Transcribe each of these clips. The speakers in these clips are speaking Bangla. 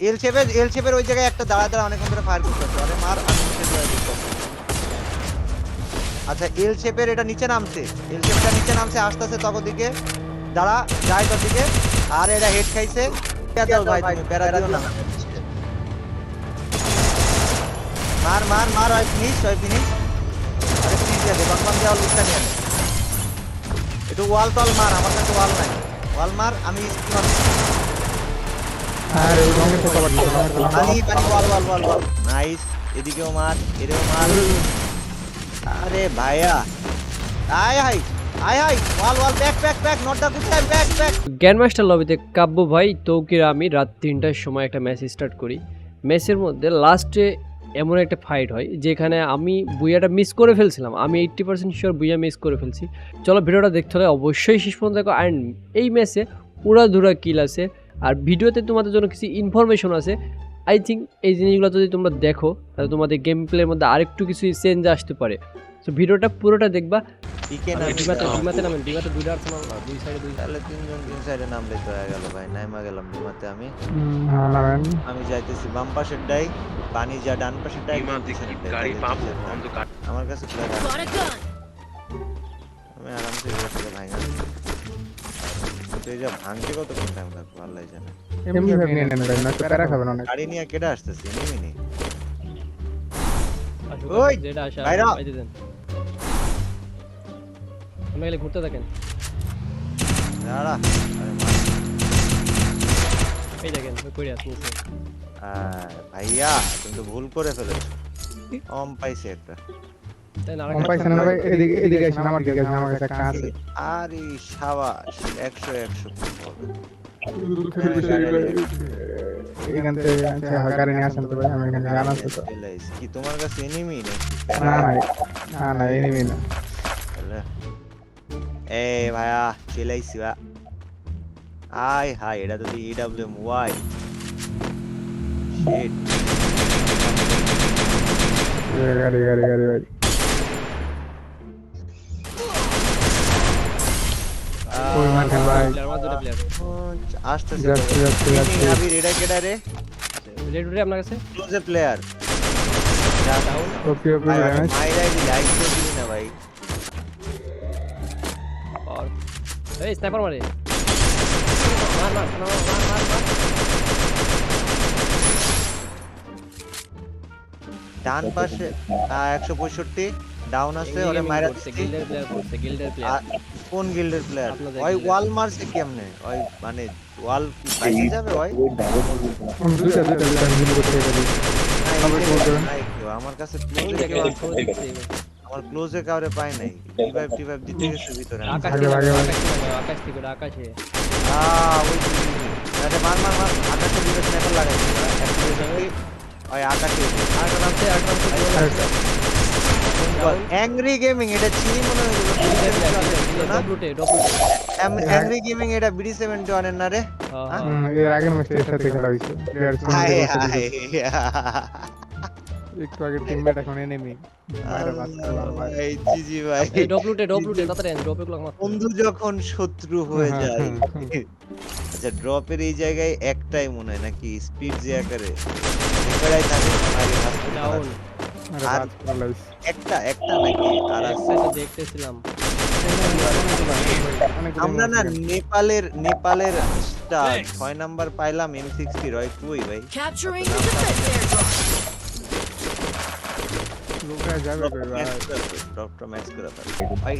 এল শেপের এল শেপের ওই জায়গায় একটা দাঁড়া দাঁড়া অনেকক্ষণ ধরে ফায়ার করতেছে আরে মার আচ্ছা এল শেপের এটা নিচে নামছে। এল শেপটা নিচে নামছে আসতেছে তখন দিকে। দাঁড়া, যায় তোর দিকে। আর এটা হেড খাইছে। ভাই তুমি প্যারা দিও না। মার মার মার হয় ফিনিশ হয় ফিনিশ আরে ফিনিশ দে বাংবান দেওয়াল লুকটা নিয়ে একটু ওয়াল টল মার, আমার কাছে ওয়াল নাই। ওয়াল মার, আমি স্কিমার এদিকেও মার আরে ভাইয়া। আয় হাই আয় high wall wall back back back not the good time back back grandmaster লবিতে কাব্য ভাই, তৌকির আমি রাত তিনটার সময় একটা ম্যাচ স্টার্ট করি। ম্যাচের মধ্যে লাস্টে এমন একটা ফাইট হয়, যেখানে আমি বুইয়াটা মিস করে ফেলছিলাম। আমি eighty percent sure booyah miss করে ফেলছি। চলো ভিডিওটা দেখতে হলে অবশ্যই শেষ পর্যন্ত দেখো। অ্যান্ড এই ম্যাচে উড়াধুরা কিল আছে। আর ভিডিওতে তোমাদের জন্য কিছু ইনফরমেশন আছে। আই থিঙ্ক এই জিনিসগুলো যদি তোমরা দেখো তাহলে তোমাদের গেম প্লের মধ্যে আরেকটু কিছু চেঞ্জ আসতে পারে। তো ভিডিওটা পুরোটা দেখবা। পিকে না ডিমাতে ডিমাতে নামেন ডিমাতে দুইটা আর্সেনাল দুই সাইডে দুই। তাহলে তিনজন তিন সাইডে নামলে তো হয়ে গেল ভাই নাইমা গেলাম ডিমাতে আমি। আমি যাইতেছি বাম পাশের ডাই পানি যা ডান পাশের ডাই গাড়ি পাবো আমার কাছে. আমি আরামসে বসে ভাঙা এই যে ভাঙতে কতক্ষণ টাইম লাগবে? আল্লাহ জানে। এমনি ভাবে নিয়ে নেন না তো প্যারা খাবেন অনেক। গাড়ি নিয়ে কেটে আসতেছি? নিমিনি আসুক, ওই, যেটা আসে বাইরা। বাইরে গেলে ঘুরতে থাকেন। দাঁড়া। আরে এই দেখেন কই আছে আহ, ভাইয়া তুমি তো ভুল করে ফেলেছো। কম পাইছে একটা। তাই না কম পাইছেন না ভাই এদিকে এদিকে আসেন আমার দিকে আসেন আমার কাছে একটা আছে আরে সাবাস একশো একশো হবে এখান থেকে আচ্ছা, গাড়ি নিয়ে আসেন তো ভাই আমি এখানে গান আছে তো LIC কি তোমার কাছে এনিমি নাকি না না না না এনিমি না তাহলে এ ভাইয়া চলে আইসি বা আয় হাই এটা তো ইডব্লিউএম ওয়াই শিট এই গাড়ি গাড়ি গাড়ি ভাই ভাই প্লেয়ার আমার আসতেছে যাচ্ছি যাচ্ছি যাচ্ছি এটা কেডা রে? রেড রে আপনার কাছে? ক্লোজে প্লেয়ার ডাউন ওপি ওপি ভাই দি লাইক তো না ভাই। আর এই স্নাইপার মারে। মার মার মার মার মার মার। ডান পাশে একশো পঁয়ষট্টি। ডাউন আছে ওরে মাইরা দিচ্ছি গিল্ডের প্লেয়ার করছে গিল্ডের প্লেয়ার কোন গিল্ডের প্লেয়ার ওই ওয়াল মারছে কেমনে ওই মানে ওয়াল কি বাইরে যাবে ওই দুইটা দুইটা দুইটা মিল করতে পারি না, এই আবার যে close করুন। নাই কেউ, আমার কাছে। আমার ক্লোজে কাউরে পাই নাই রিভাইভ টিভাইভ দিতে গেছে ভিতরে আকাশ। আকাশ থেকে আকাশ আহ ওই। আরে মার মার মার আকাশে দিকে স্নাইপার লাগাইছে ওই আকাশে আর নামছে আর নামছে অ্যাংরি গেমিং এটা চিনি মনে হয় অ্যাংরি গেমিং এটা বিডি সেভেন্টি ওয়ানের না রে? হ্যাঁ? এর আগের ম্যাচে এর সাথে খেলা হয়েছে। প্লেয়ার হায় হায় একটু আগে টিমমেট এখন এনিমি এই জিজি ভাই। এই ডব্লুটে ডব্লুটে তাড়াতাড়ি ড্রপে গুলো মার বন্ধু যখন শত্রু হয়ে হ্যাঁ, যায় হ্যাঁ, আচ্ছা ড্রপের এই জায়গায় একটাই মনে হয় নাকি স্পিড যে আকারে এবারে থাকে ডাউন। আরে একটা একটা নাকি? দেখতেছিলাম। আমরা না নেপালের নেপালের ছয় নাম্বার পাইলাম এম সিক্সটি রয় ভাই।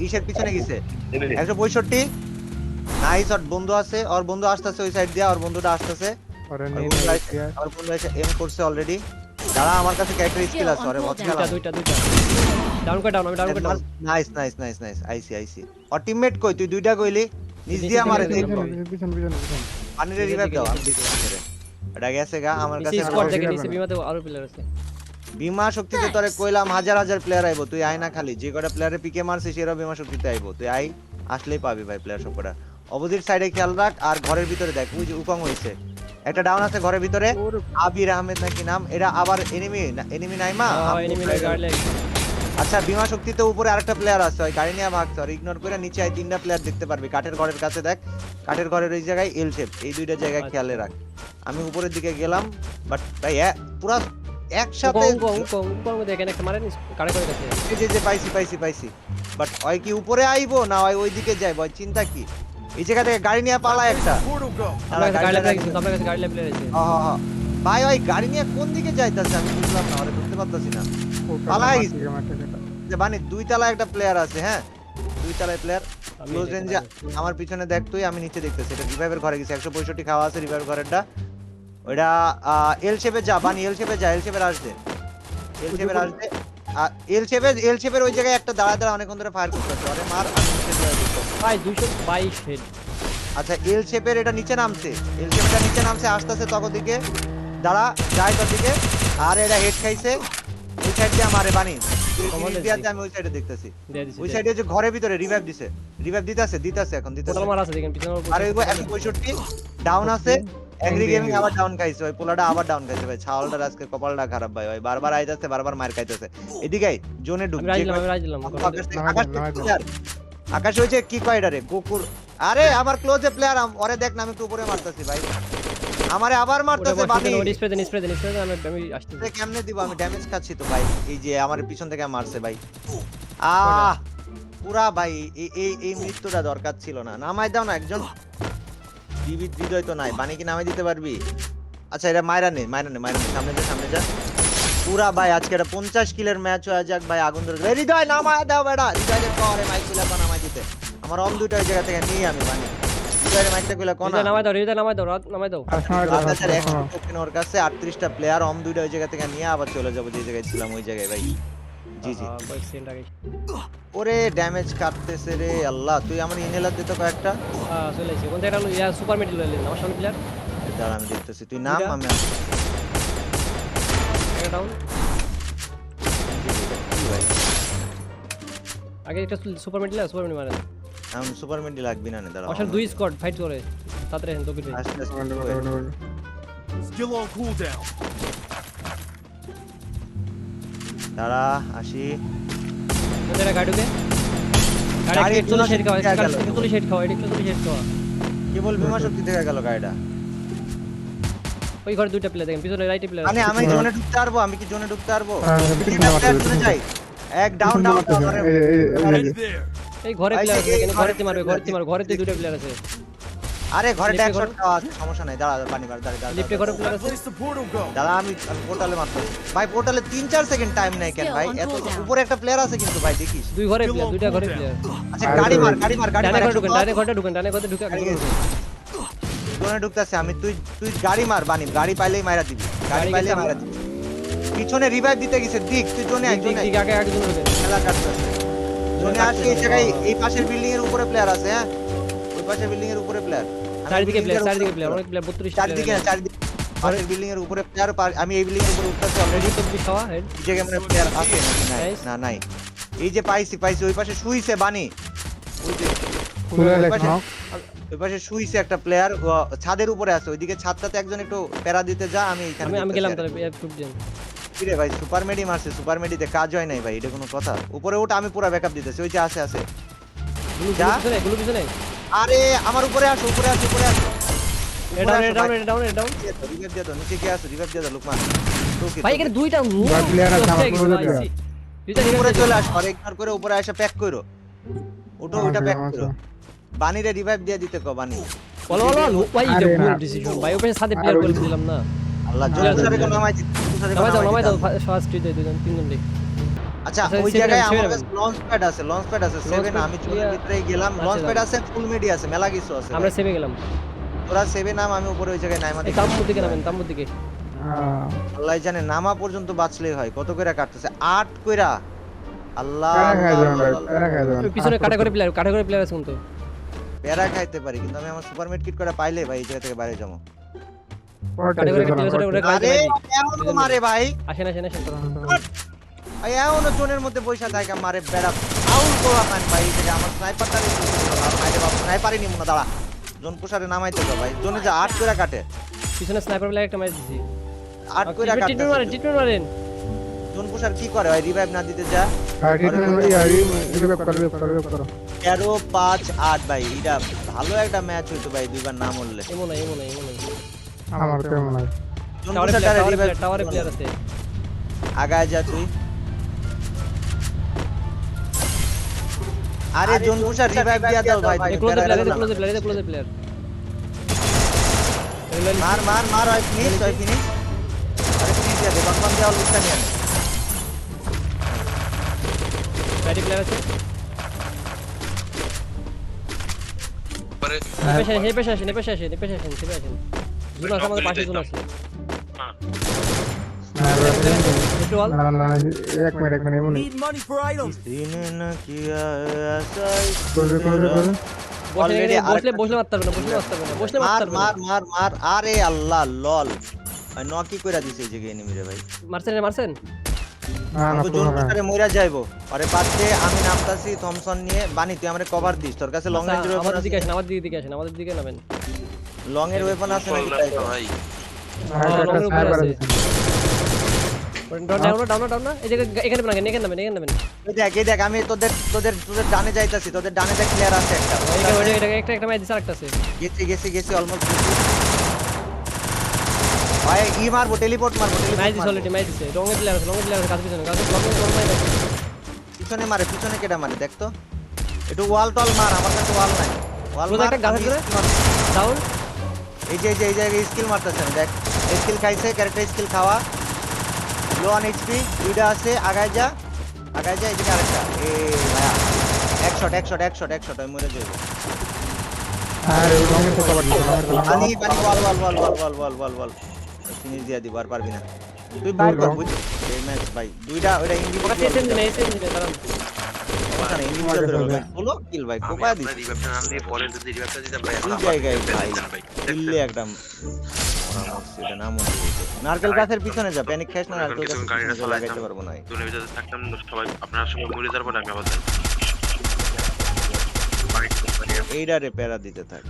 ইসের পিছনে গেছে। একশো পঁয়ষট্টি। নাই শট বন্ধু আছে। ওর বন্ধু আসতেছে ওই সাইড দিয়ে ওর বন্ধুটা আসতেছে। ওরে বন্ধু এম করছে অলরেডি দাঁড়া আমার কাছে ক্যারেক্টার স্কিল আছে ওরে বস দুইটা দুইটা দুইটা। ডাউন করে ডাউন আমি ডাউন করে down nice nice nice nice I see I see R teammate কই তুই দুইটা কইলি নিজ দিয়ে আমারে পিছনে, পিছন পিছন পিছন পিছন পানিরে রিভাইভ দাও আমি দিতে পারি এটা গেছে গা আমার কাছে স্কোয়াড দেখে নিচে বিমাতে আরও প্লেয়ার আছে বিমা শক্তিতে তোরে কইলাম হাজার হাজার প্লেয়ার আইবো তুই আয় না খালি যে কটা প্লেয়ারে পিকে মারছিস সেরা বিমা শক্তিতে আইবো তুই আই আসলেই পাবি ভাই প্লেয়ার সব কটা অপোজিট সাইডে খেয়াল রাখ আর ঘরের ভিতরে দেখ ওই যে উকং হইছে একটা ডাউন আছে ঘরের ভিতরে। আবির আহমেদ নাকি নাম? এটা আবার এনিমি এনিমি নাইমা? হ্যাঁ এনিমি গার্ড লাগে আচ্ছা বিমা শক্তিতে উপরে আরেকটা প্লেয়ার আছে ওই গাড়ি নিয়ে ভাগছে। আর ইগনোর করে নিচে আই তিনটা প্লেয়ার দেখতে পারবি। কাঠের ঘরের কাছে দেখ। কাঠের ঘরের ওই জায়গায় এল শেপ এই দুইটা জায়গায় আচ্ছা। খেয়ালে রাখ। আমি উপরের দিকে গেলাম বাট ভাই এ- পুরা একসাথে যে যে পাইছি পাইছি পাইছি। বাট ওই কি উপরে আইবো না ওই ওইদিকে যাই ভাই চিন্তা কি? এই জায়গা থেকে গাড়ি নিয়ে পালা একটা। হ। ভাই গাড়ি নিয়ে কোন দিকে যাইতাছে আমি বুঝলাম না আরে বুঝতে পারতাছি না। পালাই যে মানে দুই তলায় একটা প্লেয়ার আছে হ্যাঁ? দুই তলায় প্লেয়ার ক্লোজ রেঞ্জে আমার পিছনে দেখ তুই আমি নিচে দেখতেছি। এটা রিভাইভের ঘরে গেছে একশো পঁয়ষট্টি খাওয়া আছে রিভাইভ ঘরেরটা। ওইটা এল শেপে যা বানি এল শেপে যা এল শেপের আসবে। এল শেপের আসবে। এল শেপের এল শেপের ওই জায়গায় একটা দাঁড়া দাঁড়া অনেকক্ষণ ধরে ফায়ার করতেছে। আরে মার আমি নিচে দিয়ে দিচ্ছি। ভাই 222 হেড আচ্ছা এল শেপের এটা নিচে নামছে। এল শেপটা নিচে নামছে আস্তে আস্তে তখন দিকে। দাঁড়া যায় তোর দিকে। আর এটা হেড খাইছে। ওই সাইড দিয়ে মারে বানি আমি ওই সাইডে দেখতেছি। ওই সাইডে যে ঘরের ভিতরে রিভাইভ দিছে। রিভাইভ দিতেছে দিতেছে এখন দিতেছে। আছে দেখেন পিছনে আর ওই একশো পঁয়ষট্টি ডাউন আছে। অ্যাংরি গেমিং আবার ডাউন খাইছে ওই পোলাটা আবার ডাউন খাইছে ভাই। ছাওয়ালটার আজকে কপালটা খারাপ ভাই। ভাই বারবার আইতাছে বারবার মার খাইতেছে। এদিকে জোনে ঢুক আমি রাজ আমি রাজ দিলাম। আকাশ হয়েছে কি কয় রে? কুকুর। আরে আমার ক্লোজে প্লেয়ার ওরে দেখ না আমি একটু উপরে মারতাছি ভাই। আমারে আবার মারতাছে বানি। ডিসপ্লে দেন ডিসপ্লে দেন ডিসপ্লে দেন আমি আমি আসতেছি। কেমনে দিব? আমি ড্যামেজ খাচ্ছি তো ভাই। এই যে আমার পিছন থেকে মারছে ভাই। আহ পুরা ভাই এই এই এই মৃত্যুটা দরকার ছিল না। নামাই দাও না একজন। বিবিধ হৃদয় তো নাই। বানি কি নামাই দিতে পারবি? আচ্ছা এটা মাইরা নে মাইরা নে মাইরা সামনে যা সামনে যা। পুরা ভাই আজকে এটা পঞ্চাশ কিলের ম্যাচ হয়ে যাক ভাই আগুন ধরে হৃদয় নামায় দাও বেটা হৃদয়ের পরে মাইকগুলা নামাই দিতে। আমার অম দুটো ওই জায়গা থেকে নিয়ে আমি মানে হৃদয়ের মাইকটা গুলা কোনা। নামাই দাও রিদা নামাই দাও রাত নামাই দাও। বাংলাদেশের একশো token ওর কাছে আটত্রিশটা প্লেয়ার অম দুইটা ওই জায়গা থেকে নিয়ে আবার চলে যাব যে জায়গায় ছিলাম ওই জায়গায় ভাই। জি জি। ওরে ড্যামেজ কাটতেছে রে আল্লাহ তুই আমার ইনহেলার দিতে কয়েকটা? চলে এসেছে কোন জায়গাটা ইয়া সুপার মিডল আমার সামনে প্লেয়ার দাঁড়া আমি দেখতেছি। তুই নাম আমি একটা ডাউন আগে একটা সুপার মিডল সুপার মিডল মারেন আমি সুপার মেডি লাগবি না নে, দাঁড়া দুই স্কোয়াড ফাইট করে তাড়াতাড়ি আসেন তোকে আস্তে আস্তে। করে। Still on cooldown. দাঁড়া আসি। গাড়ি ঢুকে। গাড়ি গাড়ি একটু চল্লিশ হেড খাওয়া একটু গেল। একটু চল্লিশ হেড খাওয়া একটু চল্লিশ হেড খাওয়া কেবল বিমা শক্তি থেকে গেল গাড়িটা? ওই ঘরে দুইটা প্লেয়ার দেখেন পিছনে রাইটে প্লেয়ার মানে আমি জোনে ঢুকতে পারব? আমি কি জোনে ঢুকতে পারব? হ্যাঁ, পিছনে যাই। এক ডাউন ডাউন এই ঘরে প্লেয়ার আছে ঘরে ঘরেতে মারবে ঘরেতে মারবে ঘরেতে দুইটা প্লেয়ার আছে। আরে ঘরে ট্যাগ শট খাওয়া আছে সমস্যা নাই দাঁড়া দাঁড়া, পানি বার দাঁড়া দাঁড়া লিফটে ঘরে প্লেয়ার আছে. দাদা আমি পোর্টালে মারতে ভাই পোর্টালে তিন চার সেকেন্ড টাইম নাই কেন ভাই? এত উপরে একটা প্লেয়ার আছে কিন্তু ভাই দেখিস। দুই ঘরে প্লেয়ার দুইটা ঘরে প্লেয়ার আচ্ছা গাড়ি মার গাড়ি মার গাড়ি ডানে মার ঘরে ঢুকেন ডানে ঘরে ঢুকেন ডানে ঘরে ঢুকে জোনে ঢুকতেছে আমি তুই তুই গাড়ি মার বানি গাড়ি পাইলেই মারা দিবি গাড়ি পাইলেই মারা। দিবি। পিছনে রিভাইভ দিতে গেছে দিক তুই জোনে আয় জোনে আগে আগে জন খেলা কাটতেছে জোনে আসলে এই জায়গায় এই পাশের বিল্ডিং এর উপরে প্লেয়ার আছে হ্যাঁ? ওই পাশের বিল্ডিং এর উপরে প্লেয়ার চারিদিকে প্লেয়ার চারিদিকে প্লেয়ার অনেক প্লেয়ার 32 চারদিকে না, চারদিকে পাশের বিল্ডিং এর উপরে প্লেয়ার আমি এই বিল্ডিং এর উপরে উঠতেছি অলরেডি রেডি তো খাওয়া হেড এই জায়গায় মানে প্লেয়ার আছে. না নাই এই যে পাইছি পাইছি ওই পাশে শুইছে বানি ওই যে খুলে লেখ ওই পাশে শুইছে একটা প্লেয়ার ছাদের উপরে আছে ওইদিকে ছাদটাতে একজন একটু প্যারা দিতে যা আমি এখানে আমি আমি গেলাম তাহলে ভাই সুপার মেডি মারছে সুপার মেডিতে কাজ হয় নাই ভাই এটা কোনো কথা। উপরে ওটা আমি পুরো ব্যাকআপ দিতেছি ওই যে আছে আছে। যা। গুলো পিছনে। আরে আমার উপরে আসো উপরে আসো উপরে আসো। Down down down down revive দিয়ে দাও নিচে কি আছে রিভাইভ দিয়ে দাও লুকমান ভাই এখানে দুইটা দুইটা আছে, আমার পুরো player। উপরে চলে আসো আর ইগনোর করে উপরে এসে প্যাক করো। ওটা ওটা প্যাক করো। বানিরে রিভাইভ দিয়ে দিতে কো বানি বলো বলো বলো ভাই এটা ভুল ডিসিশন ভাই ওপরে সাথে প্লেয়ার দিলাম না। আল্লাহ জোরে আরে। নামাই দিতে নামাই দাও নামাই দাও। ফার্স্ট দুই দুজন তিনজন দিই আচ্ছা আচ্ছা, ওই জায়গায় আমার কাছে লঞ্চ প্যাড আছে লঞ্চ প্যাড আছে Launch 7 pad আমি চলে ভিতরে গেলাম। আচ্ছা, লঞ্চ প্যাড আছে ফুল মেডি আছে মেলা কিছু আছে আমরা সেভে গেলাম। তোরা 7 নাম আমি উপরে ওই জায়গায় নাইমা এই তাম্বুর দিকে নামেন তাম্বুর দিকে। আল্লাহ জানে নামা পর্যন্ত বাঁচলেই হয় কত কইরা কাটতেছে? আট কইরা। আল্লাহ পিছনে কাটা করে প্লেয়ার কাটা করে প্লেয়ার আছে কিন্তু। প্যারা খাইতে পারি কিন্তু আমি আমার সুপার মেড কিট করে পাইলে ভাই এই জায়গা থেকে বাইরে যাব। কাটা করে প্লেয়ার আছে ওটা আরে এমন মারে ভাই। আসেন আসেন আসেন। এই এমন জোনের মধ্যে থাকে মারে বেড়া। আউল করা পান ভাই এই জায়গায় আমার স্নাইপারটারই মাইরে বাবা স্নাইপারই নিমু না দাঁড়া। জোন পুষারে নামাইতে ভাই জোনে যা আট কইরা কাটে। পিছনে স্নাইপার প্লেয়ার একটা মার দিছি। আট কইরা ট্রিটমেন্ট মারেন ট্রিটমেন্ট মারেন। জোন পুশার কি করে? হয় রিভাইভ না দিতে যা। তেরো পাঁচ আট ভাই এটা ভালো একটা ম্যাচ হইতো ভাই দুইবার না মরলে। আগায় যা তুই। আরে জোন পুশার রিভাইভ দিয়া দাও ভাই close player close player close player मार मार मार और फिनिश और फिनिश अरे फिनिश दे ব্যাটি প্লেয়ার আছে? পরে পেশে হে পেশে আসেন পেশে আসেন পেশে আসেন আসেন। জুন আছে আমাদের পাশে জুন আছে। না এক মিনিট এক মিনিট এমনি Need money for items. দিনে না কি আসাই করে করে করে বসে বসলে বসলে মারতে পারবে না বসলে মারতে পারবে না বসলে মারতে পারবে মার মার মার। আরে আল্লাহ লল। নকি কইরা দিছে এই জায়গায় এনিমি রে ভাই। মারছেন মারছেন? জোন মাস্টারে মইরা ডানে যাইতাছি তোদের ডানে একটা। একটা একটা মাই আছে। গেছি অলমোস্ট ভাই ই মারবো টেলিপোর্ট মারবো টেলিপোর্ট দিছে অলরেডি ম্যাচ দিছে রঙের প্লেয়ার আছে রঙের প্লেয়ার আছে কাছে পিছনে কাছে লঙ্গের গোল মাই পিছনে মারে পিছনে কেডা মারে দেখ তো। একটু ওয়াল টল মার আমার কাছে ওয়াল নাই। ওয়াল মার একটা গাছ ধরে? ডাউন এই যে এই যে এই জায়গায় স্কিল মারতেছে দেখ। স্কিল খাইছে ক্যারেক্টার স্কিল খাওয়া। লো অন এইচপি দুইটা আছে আগায় যা। আগায় যা এদিকে আরেকটা। এ ভাইয়া। এক শট এক শট এক শট এক শট আমি মরে যাইব আর রঙের তো কভার পানি পানি ওয়াল ওয়াল ওয়াল ওয়াল ওয়াল ওয়াল ওয়াল ওয়াল ফিনিশ দিয়া দিব আর পারবি না। তুই বাইর কর বুঝ এই ম্যাচ ভাই দুইটা ওটা দিনে এসএন দিনে দাঁড়ান। সমস্যা নেই ইন্ডিভিজুয়াল ভাই বলো কিল ভাই কোপা রিভাইভটা নাম দিয়ে পরে যদি রিভাইভটা দিতাম ভাই এই জায়গায় ভাই কিললে একদম। নারকেল গাছের পিছনে যা প্যানিক খাইস না নারকেল গাছের গাড়িটা পিছনে যা, চালাইতাম। লাগাইতে পারব না দুনে ভিতরে থাকতাম সবাই আপনার সঙ্গে মরে যাওয়ার পরে আমি আবার যাই। এইটা রে প্যারা দিতে থাক।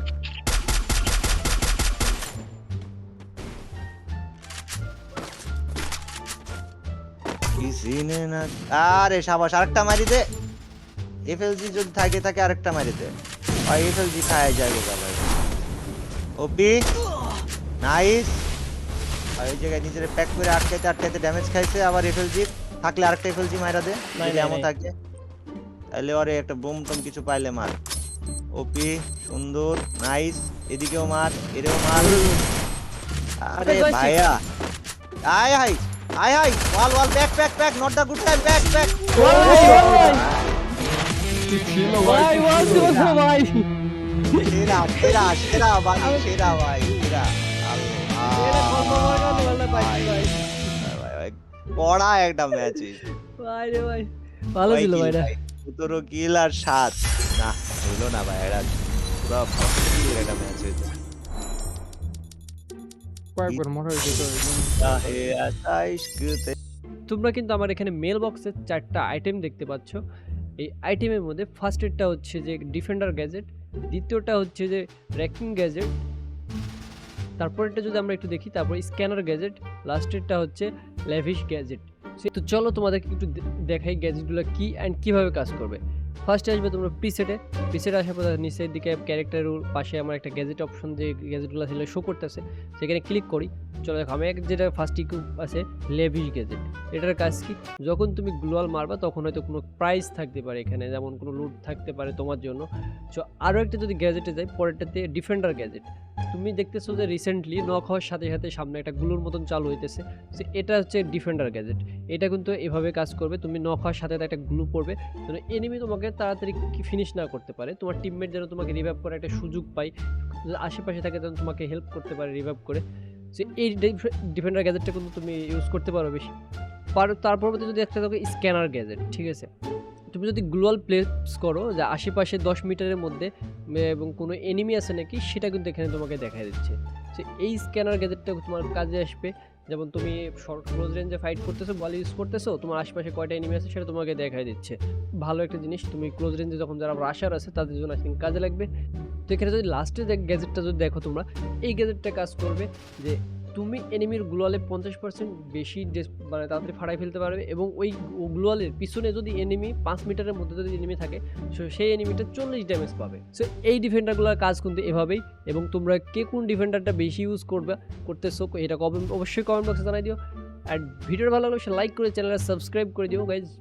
না আরে সাবাস আরেকটা মারি দে। এফএলজি যদি থাকে থাকে আরেকটা মারি দে। ভাই এফএলজি খায় যাবে ভাই ওপি নাইস। আর এই জায়গায় নিজের প্যাক করে আটকাইতে আটকাইতে ড্যামেজ খাইছে আবার এফএলজি থাকলে আরেকটা এফএলজি মাইরা দে যদি এমন। থাকে। তাহলে ওরে একটা বুম টম কিছু পাইলে মার। ওপি সুন্দর নাইস। এদিকেও মার এরেও মার। আরে আরে, ভাইয়া। আয় হাই। আয় high wall wall back back back not the good time back back. ভাই ওয়াল দিবস ভাই। সেরা সেরা সেরা ভাই সেরা ভাই সেরা। কড়া একটা ম্যাচ ভাই রে ভাই ভালো ছিল ভাই সতেরো কিল আর সাত। না হইল না ভাই এটা পুরো একটা ম্যাচ হয়েছে। কয়েকবার মরে তোমরা কিন্তু আমার এখানে মেল বক্সে চারটা আইটেম দেখতে পাচ্ছ। এই আইটেমের মধ্যে ফার্স্ট এডটা হচ্ছে যে ডিফেন্ডার গ্যাজেট দ্বিতীয়টা হচ্ছে যে র্যাকিং গ্যাজেট তারপরেরটা যদি আমরা একটু দেখি তারপর স্ক্যানার গ্যাজেট লাস্টেরটা হচ্ছে ল্যাভিশ গ্যাজেট তো চলো তোমাদেরকে একটু দেখাই গ্যাজেটগুলো কি অ্যান্ড কীভাবে কাজ করবে। ফার্স্টে আসবে তোমরা প্রিসেটে প্রিসেটে আসার পর নিচের দিকে ক্যারেক্টারের পাশে আমার একটা গ্যাজেট অপশন যে গ্যাজেটগুলো ছিল শো করতেছে, সেখানে ক্লিক করি। চলো দেখো, আমি এক যেটা ফার্স্ট ইকুইপ আছে লেভিশ গ্যাজেট এটার কাজ কি? যখন তুমি গ্লোয়াল মারবা, তখন হয়তো কোনো প্রাইজ থাকতে পারে এখানে, যেমন কোনো লুট থাকতে পারে তোমার জন্য। সো আরও একটা যদি গ্যাজেটে যাই, পরেরটাতে ডিফেন্ডার গ্যাজেট তুমি দেখতেছো যে রিসেন্টলি নক হওয়ার সাথে সাথে সামনে একটা গ্লুর মতন চালু হইতেছে। সো এটা হচ্ছে ডিফেন্ডার গ্যাজেট এটা কিন্তু এভাবে কাজ করবে, তুমি নক হওয়ার সাথে একটা গ্লু পড়বে। এনিমি তোমাকে তাড়াতাড়ি ফিনিশ না করতে পারে, তোমার টিমমেট যেন তোমাকে রিভাইভ করার একটা সুযোগ পায়, আশেপাশে থাকে যেন তোমাকে হেল্প করতে পারে রিভাইভ করে। যে এই ডিফেন্ডার গ্যাজেটটা কিন্তু তুমি ইউজ করতে পারো বেশি। পার, তার পরবর্তী যদি একটা থাকে স্ক্যানার গ্যাজেট ঠিক আছে? তুমি যদি গ্লোয়াল প্লেস করো, যে আশেপাশে দশ মিটারের মধ্যে এবং কোনো এনিমি আছে নাকি, সেটা কিন্তু এখানে তোমাকে দেখা দিচ্ছে। তো এই স্ক্যানার গ্যাজেটটা তোমার কাজে আসবে। যেমন তুমি ক্লোজ রেঞ্জে ফাইট করতেছো বল ইউজ করতেছো, তোমার আশেপাশে কয়টা এনিমি আছে সেটা তোমাকে দেখাই দিচ্ছে। ভালো একটা জিনিস, তুমি ক্লোজ রেঞ্জে যখন যারা রাশার আছে, তাদের জন্য আই কাজে লাগবে। তো এখানে যদি লাস্টে গ্যাজেটটা যদি দেখো তোমরা, এই গ্যাজেটটা কাজ করবে যে তুমি এনিমির গ্লোয়ালে পঞ্চাশ পার্সেন্ট বেশি ডেস- মানে তাড়াতাড়ি ফাড়াই ফেলতে পারবে এবং ওই গ্লোয়ালের পিছনে যদি এনিমি পাঁচ মিটারের মধ্যে যদি এনিমি থাকে so সেই এনিমিটা চল্লিশ ড্যামেজ পাবে। সো এই ডিফেন্ডারগুলোর কাজ কিন্তু এভাবেই এবং তোমরা কে কোন ডিফেন্ডারটা বেশি ইউজ করবে, করতেছো, এটা অবশ্যই কমেন্ট বক্সে জানাই দিও। আর ভিডিওটা ভালো লাগলে লাইক করে চ্যানেলটা সাবস্ক্রাইব করে দিও গাইজ